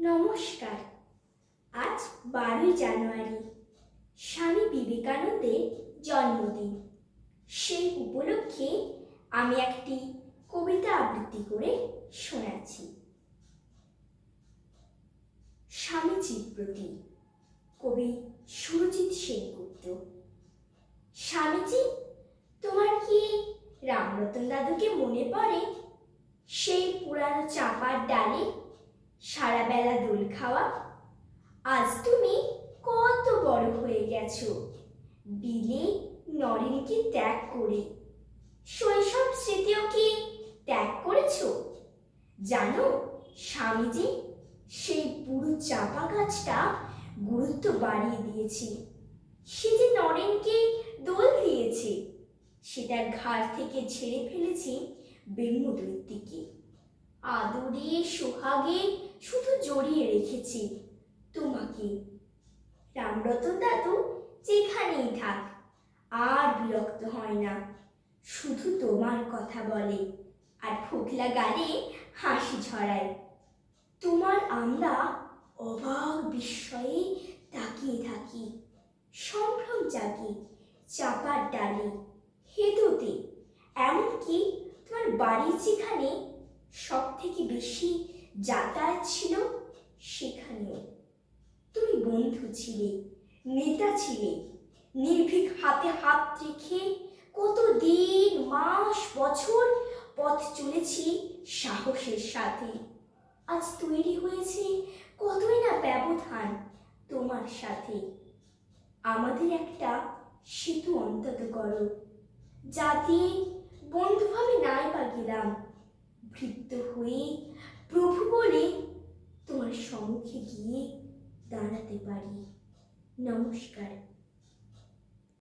নমস্কার। আজ বারোই জানুয়ারি। স্বামী বিবেকানন্দের জন্মদিন। সেই উপলক্ষে আমি একটি কবিতা আবৃত্তি করে শোনাচ্ছি। স্বামীজির প্রতি কবি সুরজিৎ সেনগুপ্ত। স্বামীজি, তোমার কি রামরতন দাদুকে মনে পড়ে? সেই পুরানো চাপার ডালে সারা বেলা দোল খাওয়া। আজ তুমি কত বড় হয়ে গেছো। বিলে, নরেনকে ত্যাগ করে। শৈশব স্মৃতিও কি ত্যাগ করেছ? জানো, স্বামীজি সেই পুরো চাপা গাছটা গুরুত্ব বাড়িয়ে দিয়েছে। সে যে নরেনকে দোল দিয়েছে, সেটার ঘাড় থেকে ছেড়ে ফেলেছি ব্রহ্মদৈত্যকে আদরে সোহাগে শুধু জড়িয়ে রেখেছি তোমাকে। রামরতন দাদু যেখানেই থাক, আর বিরক্ত হয় না। শুধু তোমার কথা বলে আর ফোকলা গালে হাসি ছড়ায়। তোমার আমরা অবাক বিস্ময়ে তাকিয়ে থাকি, সম্ভ্রম জাগে চাপার ডালে। হেতুতে এমনকি তোমার বাড়ি যেখানে সব থেকে বেশি যাতায়াত ছিল সেখানেও। তুমি বন্ধু ছিলে, নেতা ছিলে, নির্ভীক হাতে হাত রেখে কত দিন মাস, বছর পথ চলেছি সাহসের সাথে। আজ তৈরি হয়েছে কতই না ব্যবধান তোমার সাথে। আমাদের একটা সেতু অন্তত করো, যাতে বন্ধুভাবে নাই বা গেলাম। বৃদ্ধ হয়ে প্রভু বলে তোমার সম্মুখে গিয়ে দাঁড়াতে পারি। নমস্কার।